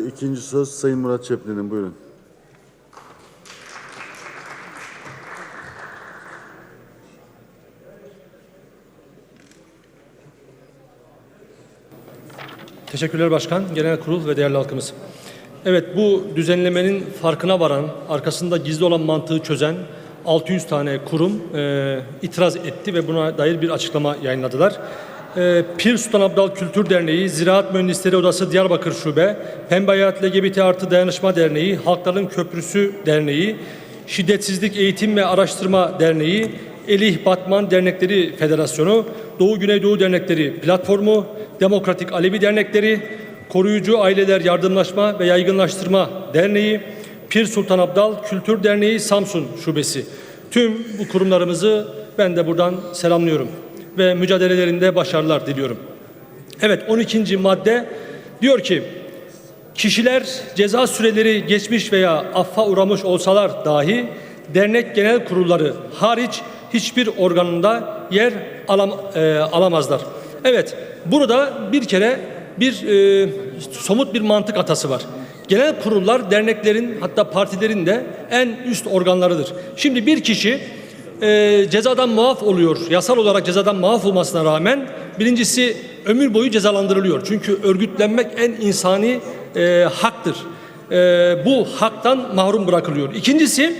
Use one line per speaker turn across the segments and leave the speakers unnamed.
İkinci söz Sayın Murat Çeplin'in. Buyurun.
Teşekkürler Başkan, Genel Kurul ve değerli halkımız. Evet bu düzenlemenin farkına varan, arkasında gizli olan mantığı çözen 600 tane kurum e, itiraz etti ve buna dair bir açıklama yayınladılar. E, Pir Sultan Abdal Kültür Derneği, Ziraat Mühendisleri Odası Diyarbakır Şube, Pembe Hayat LGBT Artı Dayanışma Derneği, Halkların Köprüsü Derneği, Şiddetsizlik Eğitim ve Araştırma Derneği, Elih Batman Dernekleri Federasyonu, Doğu Güneydoğu Dernekleri Platformu, Demokratik Alevi Dernekleri, Koruyucu Aileler Yardımlaşma ve Yaygınlaştırma Derneği, Pir Sultan Abdal Kültür Derneği Samsun Şubesi. Tüm bu kurumlarımızı ben de buradan selamlıyorum ve mücadelelerinde başarılar diliyorum. Evet 12. madde diyor ki Kişiler ceza süreleri geçmiş veya affa uğramış olsalar dahi dernek genel kurulları hariç hiçbir organında yer alam, e, alamazlar. Evet, burada bir kere bir e, somut bir mantık hatası var. Genel kurullar derneklerin hatta partilerin de en üst organlarıdır. Şimdi bir kişi e, cezadan muaf oluyor. Yasal olarak cezadan muaf olmasına rağmen birincisi ömür boyu cezalandırılıyor. Çünkü örgütlenmek en insani e, haktır. E, bu haktan mahrum bırakılıyor. İkincisi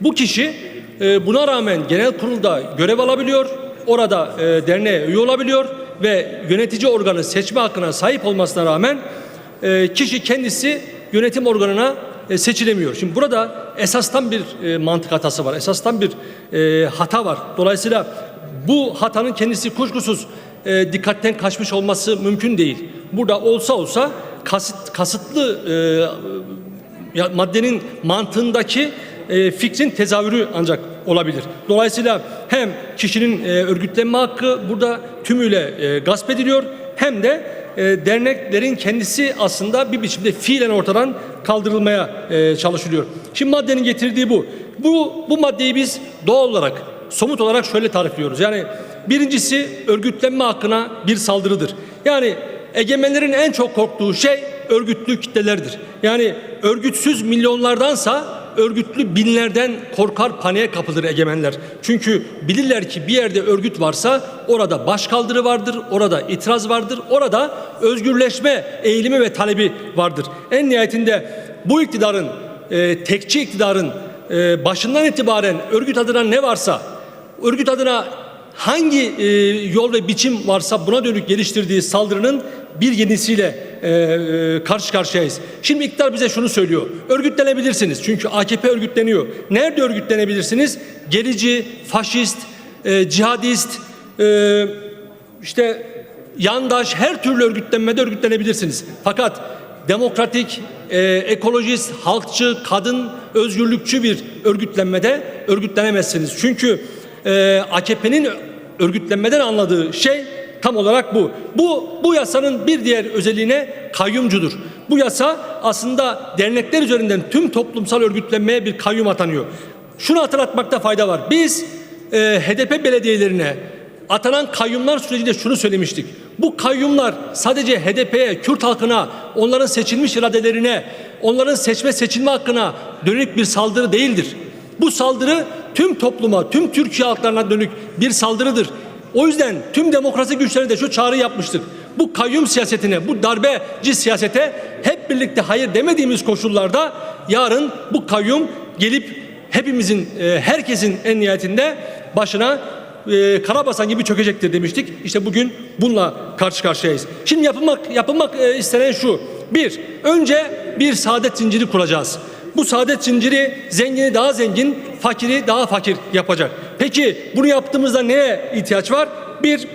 bu kişi e, buna rağmen genel kurulda görev alabiliyor. Orada e, derneğe üye olabiliyor ve yönetici organı seçme hakkına sahip olmasına rağmen e, kişi kendisi yönetim organına e, seçilemiyor. Şimdi burada esastan bir e, mantık hatası var. Esastan bir e, hata var. Dolayısıyla bu hatanın kendisi kuşkusuz dikkatten kaçmış olması mümkün değil. Burada olsa olsa kasıt, kasıtlı maddenin mantığındaki fikrin tezahürü ancak olabilir. Dolayısıyla hem kişinin örgütlenme hakkı burada tümüyle gasp ediliyor hem de e, derneklerin kendisi aslında bir biçimde fiilen ortadan kaldırılmaya e, çalışılıyor. Şimdi maddenin getirdiği bu. Bu bu maddeyi biz doğal olarak somut olarak şöyle tarifliyoruz. Yani birincisi örgütlenme hakkına bir saldırıdır. Yani egemenlerin en çok korktuğu şey örgütlü kitlelerdir. Yani örgütsüz milyonlardansa örgütlü binlerden korkar paniğe kapılır egemenler. Çünkü bilirler ki bir yerde örgüt varsa orada başkaldırı vardır, orada itiraz vardır, orada özgürleşme eğilimi ve talebi vardır. En nihayetinde bu iktidarın, e, tekçi iktidarın e, başından itibaren örgüt adına ne varsa, örgüt adına hangi e, yol ve biçim varsa buna dönük geliştirdiği saldırının bir yenisiyle e, e, karşı karşıyayız. Şimdi iktidar bize şunu söylüyor. Örgütlenebilirsiniz. Çünkü AKP örgütleniyor. Nerede örgütlenebilirsiniz? Gerici, faşist, e, cihadist, e, işte yandaş her türlü örgütlenmede örgütlenebilirsiniz. Fakat demokratik, e, ekolojist, halkçı, kadın, özgürlükçü bir örgütlenmede örgütlenemezsiniz. Çünkü e, AKP'nin örgütlenmeden anladığı şey tam olarak bu. Bu bu yasanın bir diğer özelliğine kayyumcudur. Bu yasa aslında dernekler üzerinden tüm toplumsal örgütlenmeye bir kayyum atanıyor. Şunu hatırlatmakta fayda var. Biz e, HDP belediyelerine atanan kayyumlar sürecinde şunu söylemiştik. Bu kayyumlar sadece HDP'ye, Kürt halkına, onların seçilmiş iradelerine, onların seçme seçilme hakkına dönük bir saldırı değildir. Bu saldırı tüm topluma, tüm Türkiye halklarına dönük bir saldırıdır. O yüzden tüm demokrasi güçlerine de şu çağrı yapmıştık. Bu kayyum siyasetine, bu darbeci siyasete hep birlikte hayır demediğimiz koşullarda yarın bu kayyum gelip hepimizin, e, herkesin en nihayetinde başına e, karabasan gibi çökecektir demiştik. İşte bugün bununla karşı karşıyayız. Şimdi yapılmak yapılmak e, istenen şu. Bir, önce bir saadet zinciri kuracağız. Bu saadet zinciri zengini daha zengin, fakiri daha fakir yapacak. Peki bunu yaptığımızda neye ihtiyaç var? Bir,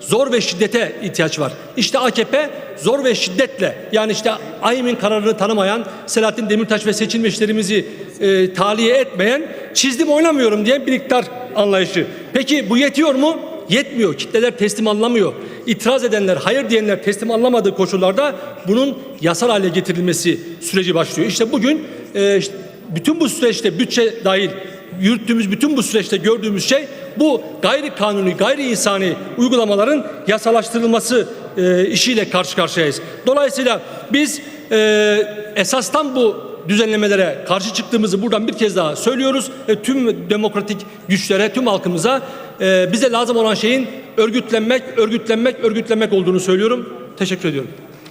zor ve şiddete ihtiyaç var. İşte AKP zor ve şiddetle yani işte AYM'in kararını tanımayan Selahattin Demirtaş ve seçilmişlerimizi e, tahliye etmeyen çizdim oynamıyorum diyen bir iktidar anlayışı. Peki bu yetiyor mu? Yetmiyor. Kitleler teslim alınamıyor. İtiraz edenler, hayır diyenler teslim alınamadığı koşullarda bunun yasal hale getirilmesi süreci başlıyor. İşte bugün e, işte bütün bu süreçte bütçe dahil yürüttüğümüz bütün bu süreçte gördüğümüz şey bu gayri kanuni, gayri insani uygulamaların yasalaştırılması e, işiyle karşı karşıyayız. Dolayısıyla biz e, esastan bu düzenlemelere karşı çıktığımızı buradan bir kez daha söylüyoruz. E, tüm demokratik güçlere, tüm halkımıza e, bize lazım olan şeyin örgütlenmek, örgütlenmek, örgütlenmek olduğunu söylüyorum. Teşekkür ediyorum.